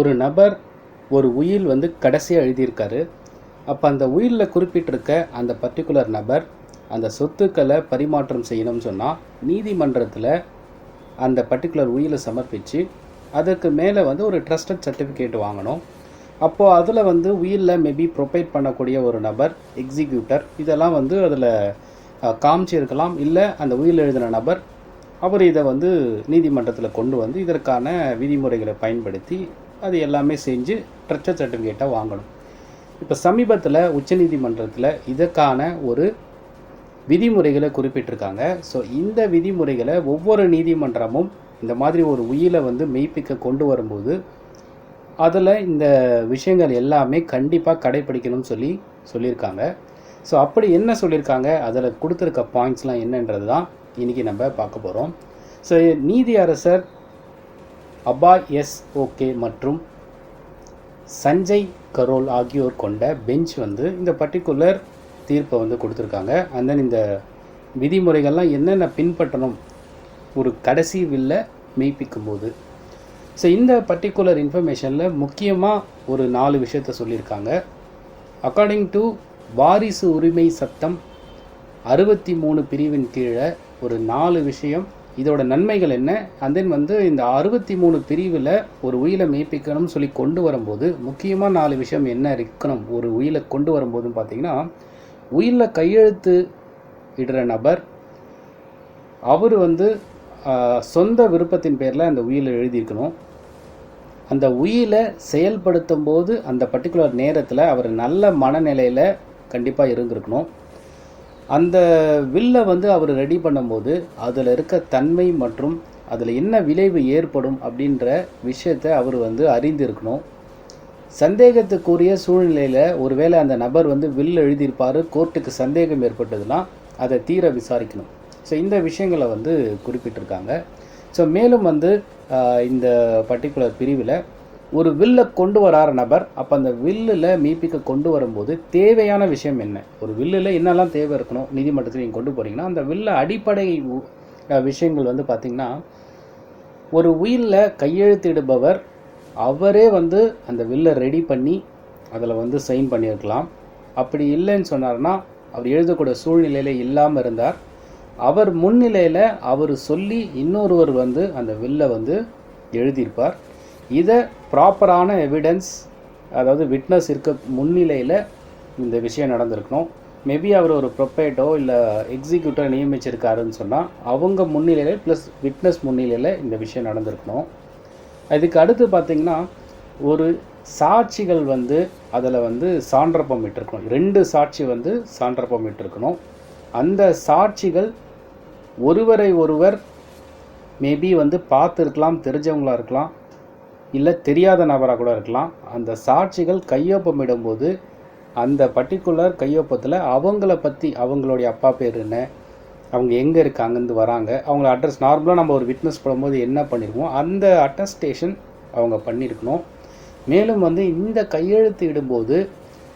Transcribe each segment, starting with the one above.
ஒரு நபர் ஒரு உயில் வந்து கடைசியாக எழுதியிருக்காரு. அப்போ அந்த உயிலில் குறிப்பிட்டிருக்க அந்த பர்டிகுலர் நபர் அந்த சொத்துக்களை பரிமாற்றம் செய்யணும்னு சொன்னால் நீதிமன்றத்தில் அந்த பர்டிகுலர் உயிலை சமர்ப்பித்து அதற்கு மேலே வந்து ஒரு ட்ரஸ்டட் சர்டிஃபிகேட் வாங்கணும். அப்போது அதில் வந்து உயிலில் மேபி ப்ரொபைட் பண்ணக்கூடிய ஒரு நபர் எக்ஸிக்யூட்டர் இதெல்லாம் வந்து அதில் காமிச்சிருக்கலாம். இல்லை அந்த உயில் எழுதின நபர் அவர் இதை வந்து நீதிமன்றத்தில் கொண்டு வந்து இதற்கான விதிமுறைகளை பயன்படுத்தி அது எல்லாமே செஞ்சு ட்ரஸ்டட் சர்டிஃபிகேட்டை வாங்கணும். இப்போ சமீபத்தில் உச்சநீதிமன்றத்தில் இதற்கான ஒரு விதிமுறைகளை குறிப்பிட்டிருக்காங்க. ஸோ இந்த விதிமுறைகளை ஒவ்வொரு நீதிமன்றமும் இந்த மாதிரி ஒரு உயிரை வந்து மெய்ப்பிக்க கொண்டு வரும்போது அதில் இந்த விஷயங்கள் எல்லாமே கண்டிப்பாக கடைப்பிடிக்கணும்னு சொல்லி சொல்லியிருக்காங்க. ஸோ அப்படி என்ன சொல்லியிருக்காங்க? அதில் கொடுத்துருக்க பாயிண்ட்ஸ்லாம் என்னன்றது தான் இன்றைக்கி நம்ம பார்க்க போகிறோம் ஸோ நீதி அரசர் அபா எஸ் ஓகே மற்றும் சஞ்சய் கரோல் ஆகியோர் கொண்ட பெஞ்ச் வந்து இந்த பர்டிகுலர் தீர்ப்பை வந்து கொடுத்துருக்காங்க. அந்த இந்த விதிமுறைகள்லாம் என்னென்ன பின்பற்றணும்? ஒரு கடைசி வில்ல மெய்ப்பிக்கும் போது ஸோ இந்த பர்டிகுலர் இன்ஃபர்மேஷனில் முக்கியமாக ஒரு நாலு விஷயத்த சொல்லியிருக்காங்க. அக்கார்டிங் டு வாரிசு உரிமை சட்டம் அறுபத்தி மூணு பிரிவின் கீழே ஒரு நாலு விஷயம் இதோட நன்மைகள் என்ன? அண்ட் தென் வந்து இந்த அறுபத்தி மூணு பிரிவில் ஒரு உயிலை மெய்ப்பிக்கணும்னு சொல்லி கொண்டு வரும்போது முக்கியமாக நாலு விஷயம் என்ன இருக்கணும்? ஒரு உயிலை கொண்டு வரும்போதுன்னு பார்த்தீங்கன்னா உயிலில் கையெழுத்து இடுற நபர் அவர் வந்து சொந்த விருப்பத்தின் பேரில் அந்த உயிலை எழுதியிருக்கணும். அந்த உயிலை செயல்படுத்தும் போது அந்த பர்டிகுலர் நேரத்தில் அவர் நல்ல மனநிலையில் கண்டிப்பாக இருந்திருக்கணும். அந்த வில்லை வந்து அவர் ரெடி பண்ணும்போது அதில் இருக்க தன்மை மற்றும் அதில் என்ன விளைவு ஏற்படும் அப்படின்ற விஷயத்தை அவர் வந்து அறிந்திருக்கணும். சந்தேகத்துக்குரிய சூழ்நிலையில் ஒருவேளை அந்த நபர் வந்து வில் எழுதியிருப்பார் கோர்ட்டுக்கு சந்தேகம் ஏற்பட்டதுன்னா அதை தீர விசாரிக்கணும். ஸோ இந்த விஷயங்களை வந்து குறிப்பிட்டிருக்காங்க. ஸோ மேலும் வந்து இந்த பர்டிகுலர் பிரிவில் ஒரு வில்லை கொண்டு வரார் நபர் அப்போ அந்த வில்லில் மீட்பிக்க கொண்டு வரும்போது தேவையான விஷயம் என்ன? ஒரு வில்லில் என்னெல்லாம் தேவை இருக்கணும்? நீதிமன்றத்தில் நீங்கள் கொண்டு போகிறீங்கன்னா அந்த வில்ல அடிப்படை விஷயங்கள் வந்து பார்த்திங்கன்னா ஒரு உயிலில் கையெழுத்திடுபவர் அவரே வந்து அந்த வில்லை ரெடி பண்ணி அதில் வந்து சைன் பண்ணியிருக்கலாம். அப்படி இல்லைன்னு சொன்னார்னா அவர் எழுதக்கூடிய சூழ்நிலையில் இல்லாமல் இருந்தார். அவர் முன்னிலையில் அவர் சொல்லி இன்னொருவர் வந்து அந்த வில்லை வந்து எழுதியிருப்பார். இதை ப்ராப்பரான எவிடன்ஸ் அதாவது விட்னஸ் இருக்க முன்னிலையில் இந்த விஷயம் நடந்திருக்கணும். மேபி அவர் ஒரு ப்ரொப்பேட்டோ இல்லை எக்ஸிக்யூட்டோ நியமிச்சிருக்காருன்னு சொன்னால் அவங்க முன்னிலையில் ப்ளஸ் விட்னஸ் முன்னிலையில் இந்த விஷயம் நடந்திருக்கணும். இதுக்கு அடுத்து பார்த்தீங்கன்னா ஒரு சாட்சிகள் வந்து அதில் வந்து சான்றப்பம் இட்டிருக்கணும் ரெண்டு சாட்சி வந்து சான்றப்பம் இட்டிருக்கணும் அந்த சாட்சிகள் ஒருவரை ஒருவர் மேபி வந்து பார்த்துருக்கலாம் தெரிஞ்சவங்களா இருக்கலாம். இல்லை தெரியாத நபராக கூட இருக்கலாம். அந்த சாட்சிகள் கையொப்பமிடும்போது அந்த பர்டிகுலர் கையொப்பத்தில் அவங்கள பற்றி அவங்களுடைய அப்பா பேர் என்ன அவங்க எங்கே இருக்காங்கன்னு வராங்க. அவங்கள அட்ரஸ் நார்மலாக நம்ம ஒரு விட்னஸ் போடும்போது என்ன பண்ணியிருக்கோம் அந்த அட்டஸ்டேஷன் அவங்க பண்ணியிருக்கணும் மேலும் வந்து இந்த கையெழுத்து இடும்போது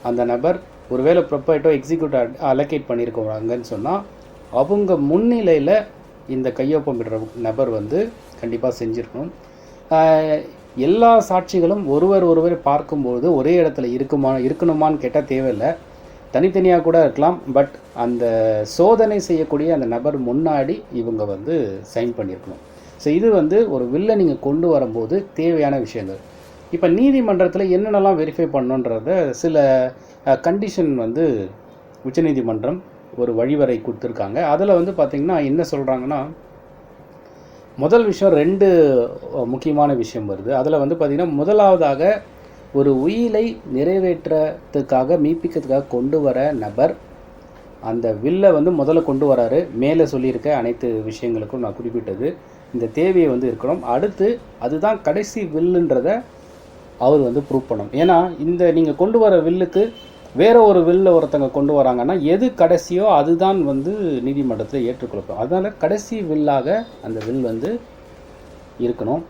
அந்த நபர் ஒருவேளை ப்ரொப்பரேட்டோ எக்ஸிக்யூட்டிவ் அலோகேட் பண்ணியிருக்கிறாங்கன்னு சொன்னால் அவங்க முன்னிலையில் இந்த கையொப்பமிடுற நபர் வந்து கண்டிப்பாக செஞ்சுருக்கணும். எல்லா சாட்சிகளும் ஒருவர் ஒருவர் பார்க்கும்போது ஒரே இடத்துல இருக்குமா இருக்கணுமான்னு கேட்டால் தேவையில்லை. தனித்தனியாக கூட இருக்கலாம். பட் அந்த சோதனை செய்யக்கூடிய அந்த நபர் முன்னாடி இவங்க வந்து சைன் பண்ணியிருக்கணும் ஸோ இது வந்து ஒரு வில்லை நீங்கள் கொண்டு வரும்போது தேவையான விஷயங்கள். இப்போ நீதிமன்றத்தில் என்னென்னலாம் வெரிஃபை பண்ணணுன்றத சில கண்டிஷன் வந்து உச்சநீதிமன்றம் ஒரு வழிவரை கொடுத்துருக்காங்க. அதில் வந்து பார்த்திங்கன்னா என்ன சொல்கிறாங்கன்னா முதல் விஷயம் ரெண்டு முக்கியமான விஷயம் வருது. அதில் வந்து பார்த்திங்கன்னா முதலாவதாக ஒரு உயிலை நிறைவேற்றத்துக்காக மீட்பிக்கிறதுக்காக கொண்டு வர நபர் அந்த வில்லை வந்து முதல்ல கொண்டு வராரு. மேலே சொல்லியிருக்க அனைத்து விஷயங்களுக்கும் நான் குறிப்பிட்டது. இந்த தேவையை வந்து இருக்கணும். அடுத்து அதுதான் கடைசி வில்லுன்றத அவர் வந்து ப்ரூவ் பண்ணணும். ஏன்னா இந்த நீங்கள் கொண்டு வர வில்லுக்கு வேற ஒரு வில்ல ஒருத்தங்க கொண்டு வராங்கன்னா எது கடைசியோ அதுதான் வந்து நீதிமன்றத்தில் ஏற்றுக்கொள்ளப்படும் அதனால் கடைசி வில்லாக அந்த வில் வந்து இருக்கணும்.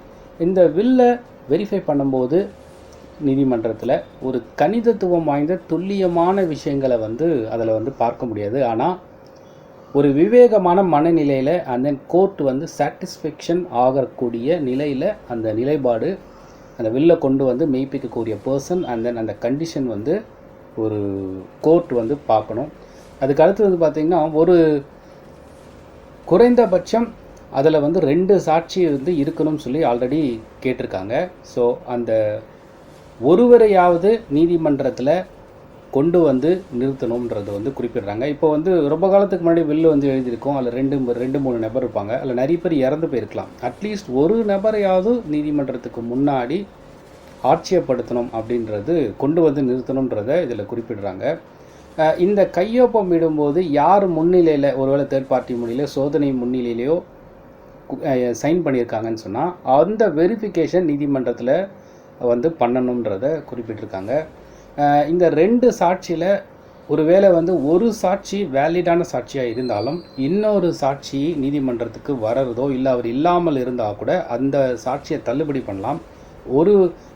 இந்த வில்லை வெரிஃபை பண்ணும்போது நீதிமன்றத்தில் ஒரு கணிதத்துவம் வாய்ந்த துல்லியமான விஷயங்களை வந்து அதில் வந்து பார்க்க முடியாது. ஆனால் ஒரு விவேகமான மனநிலையில் அந்த கோர்ட் வந்து சாட்டிஸ்ஃபேக்ஷன் ஆகக்கூடிய நிலையில் அந்த நிலைப்பாடு அந்த வில்லை கொண்டு வந்து மெய்ப்பிக்கக்கூடிய பர்சன் அண்ட் தென் அந்த கண்டிஷன் வந்து ஒரு கோர்ட் வந்து பார்க்கணும். அதுக்கு அடுத்தது வந்து பார்த்திங்கன்னா ஒரு குறைந்தபட்சம் அதில் வந்து ரெண்டு சாட்சி வந்து இருக்கணும்னு சொல்லி ஆல்ரெடி கேட்டிருக்காங்க. ஸோ அந்த ஒருவரையாவது நீதிமன்றத்தில் கொண்டு வந்து நிறுத்தணுன்றது வந்து குறிப்பிடுறாங்க. இப்போ வந்து ரொம்ப காலத்துக்கு முன்னாடி வில்லு வந்து எழுதியிருக்கோம். அதில் ரெண்டு ரெண்டு மூணு நபர் இருப்பாங்க. அதில் நிறைய பேர் இறந்து போயிருக்கலாம். அட்லீஸ்ட் ஒரு நபரையாவது நீதிமன்றத்துக்கு முன்னாடி ஆட்சியப்படுத்தணும் அப்படின்றது கொண்டு வந்து நிறுத்தணுன்றத இதில் குறிப்பிடுறாங்க. இந்த கையொப்பம் இடும்போது யார் முன்னிலையில் ஒருவேளை தேர்ட் பார்ட்டி முன்னிலையோ சோதனை முன்னிலையிலையோ சைன் பண்ணியிருக்காங்கன்னு சொன்னால் அந்த வெரிஃபிகேஷன் நீதிமன்றத்தில் வந்து பண்ணணுன்றத குறிப்பிட்டிருக்காங்க. இந்த ரெண்டு சாட்சியில் ஒருவேளை வந்து ஒரு சாட்சி வேலிடான சாட்சியாக இருந்தாலும் இன்னொரு சாட்சி நீதிமன்றத்துக்கு வர்றதோ இல்லை அவர் இல்லாமல் இருந்தால் கூட அந்த சாட்சியை தள்ளுபடி பண்ணலாம். ஒரு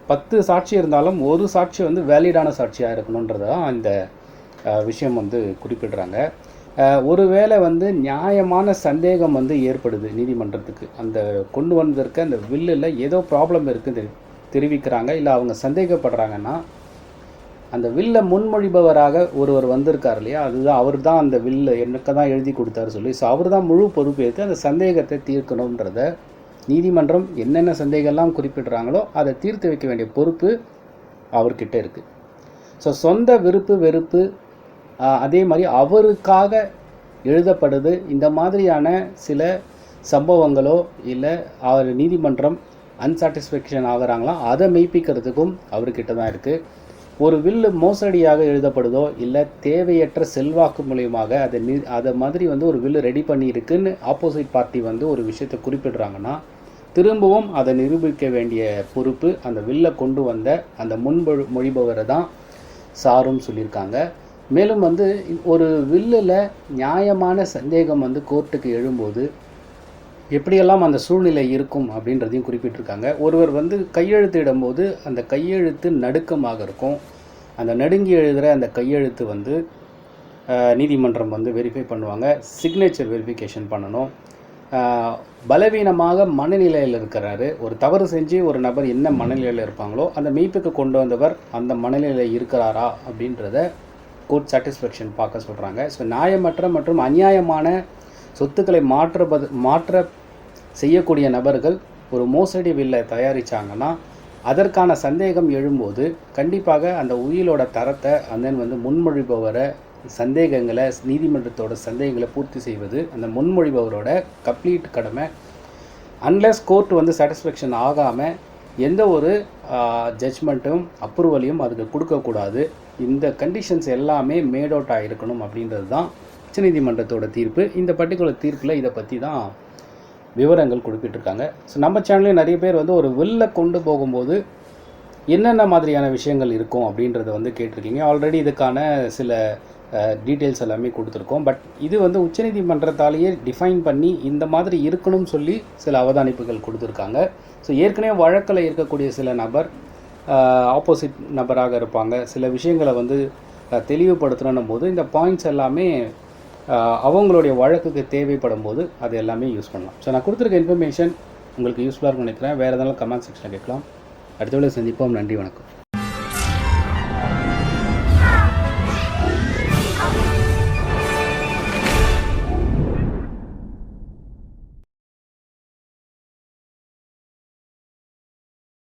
பத்து சாட்சி இருந்தாலும் ஒரு சாட்சி வந்து வேலிடான சாட்சியாக இருக்கணுன்றது தான் இந்த விஷயம் வந்து குறிப்பிடுறாங்க. ஒருவேளை வந்து நியாயமான சந்தேகம் வந்து ஏற்படுது நீதிமன்றத்துக்கு. அந்த கொண்டு வந்திருக்க அந்த வில்லில் ஏதோ ப்ராப்ளம் இருக்குன்னு தெரி- தெரிவிக்கிறாங்க. இல்லை அவங்க சந்தேகப்படுறாங்கன்னா அந்த வில்லை முன்மொழிபவராக ஒருவர் வந்திருக்கார் இல்லையா? அதுதான் அவர் தான் அந்த வில்லை எனக்கு தான் எழுதி கொடுத்தாரு சொல்லி ஸோ அவர் தான் முழு பொறுப்பேற்று அந்த சந்தேகத்தை தீர்க்கணுன்றத நீதிமன்றம் என்னென்ன சந்தேகம்லாம் குறிப்பிடுறாங்களோ அதை தீர்த்து வைக்க வேண்டிய பொறுப்பு அவர்கிட்ட இருக்குது ஸோ சொந்த விருப்பு வெறுப்பு அதே மாதிரி அவருக்காக எழுதப்படுது. இந்த மாதிரியான சில சம்பவங்களோ இல்லை அவர் நீதிமன்றம் அன்சாட்டிஸ்ஃபேக்ஷன் ஆகிறாங்களோ அதை மெய்ப்பிக்கிறதுக்கும் அவர்கிட்ட தான் இருக்குது ஒரு வில்லு மோசடியாக எழுதப்படுதோ இல்லை தேவையற்ற செல்வாக்கு மூலியமாக அதை அதை மாதிரி வந்து ஒரு வில்லு ரெடி பண்ணியிருக்குன்னு ஆப்போசிட் பார்ட்டி வந்து ஒரு விஷயத்தை குறிப்பிடுறாங்கன்னா திரும்பவும் அதை நிரூபிக்க வேண்டிய பொறுப்பு அந்த வில்லை கொண்டு வந்த அந்த முன்மொழி மொழிபவரை தான் சாரும் சொல்லியிருக்காங்க. மேலும் வந்து ஒரு வில்லில் நியாயமான சந்தேகம் வந்து கோர்ட்டுக்கு எழும்போது எப்படியெல்லாம் அந்த சூழ்நிலை இருக்கும் அப்படின்றதையும் குறிப்பிட்டிருக்காங்க. ஒருவர் வந்து கையெழுத்து இடும்போது அந்த கையெழுத்து நடுக்கமாக இருக்கும். அந்த நடுங்கி எழுதுகிற அந்த கையெழுத்து வந்து நீதிமன்றம் வந்து வெரிஃபை பண்ணுவாங்க. சிக்னேச்சர் வெரிஃபிகேஷன் பண்ணணும். பலவீனமாக மனநிலையில் இருக்கிறாரு. ஒரு தவறு செஞ்சு ஒரு நபர் என்ன மனநிலையில் இருப்பாங்களோ அந்த மெய்ப்புக்கு கொண்டு வந்தவர் அந்த மனநிலையில் இருக்கிறாரா அப்படின்றத கோர்ட் சாட்டிஸ்ஃபேக்ஷன் பார்க்க சொல்கிறாங்க ஸோ நியாயமற்ற மற்றும் அநியாயமான சொத்துக்களை மாற்றுவது மாற்ற செய்யக்கூடிய நபர்கள் ஒரு மோசடி வில்லை தயாரித்தாங்கன்னா அதற்கான சந்தேகம் எழும்போது கண்டிப்பாக அந்த உயிலோட தரத்தை அந்த வந்து முன்மொழிபவரை சந்தேகங்களை நீதிமன்றத்தோட சந்தேகங்களை பூர்த்தி செய்வது அந்த முன்மொழிபவரோட கம்ப்ளீட் கடமை. அன்லெஸ் கோர்ட் வந்து சாட்டிஸ்ஃபேக்ஷன் ஆகாமல் எந்த ஒரு ஜட்ஜ்மெண்ட்டும் அப்ரூவலையும் அதுக்கு கொடுக்கக்கூடாது. இந்த கண்டிஷன்ஸ் எல்லாமே மேட் அவுட் ஆகிருக்கணும் அப்படின்றது தான் உச்சநீதிமன்றத்தோட தீர்ப்பு. இந்த பர்டிகுலர் தீர்ப்பில் இதை பற்றி தான் விவரங்கள் குறிப்பிட்டிருக்காங்க ஸோ நம்ம சேனல்லையும் நிறைய பேர் வந்து ஒரு வில்லை கொண்டு போகும்போது என்னென்ன மாதிரியான விஷயங்கள் இருக்கும் அப்படின்றத வந்து கேட்டிருக்கீங்க. ஆல்ரெடி இதுக்கான சில டீட்டெயில்ஸ் எல்லாமே கொடுத்துருக்கோம். பட் இது வந்து உச்சநீதிமன்றத்தாலேயே டிஃபைன் பண்ணி இந்த மாதிரி இருக்கணும்னு சொல்லி சில அவதானிப்புகள் கொடுத்துருக்காங்க. ஸோ ஏற்கனவே வழக்கில் இருக்கக்கூடிய சில நபர் ஆப்போசிட் நபராக இருப்பாங்க. சில விஷயங்களை வந்து தெளிவுபடுத்தணும் போது இந்த பாயிண்ட்ஸ் எல்லாமே அவங்களுடைய வழக்குக்கு தேவைப்படும் போது அது எல்லாமே யூஸ் பண்ணலாம். ஸோ நான் கொடுத்துருக்க இன்ஃபர்மேஷன் உங்களுக்கு யூஸ்ஃபுல்லாக இருக்கும்னு நினைக்கிறேன். வேறு எதனாலும் கமெண்ட் செக்ஷனில் கேட்கலாம். அடுத்த சந்திப்போம். நன்றி வணக்கம்.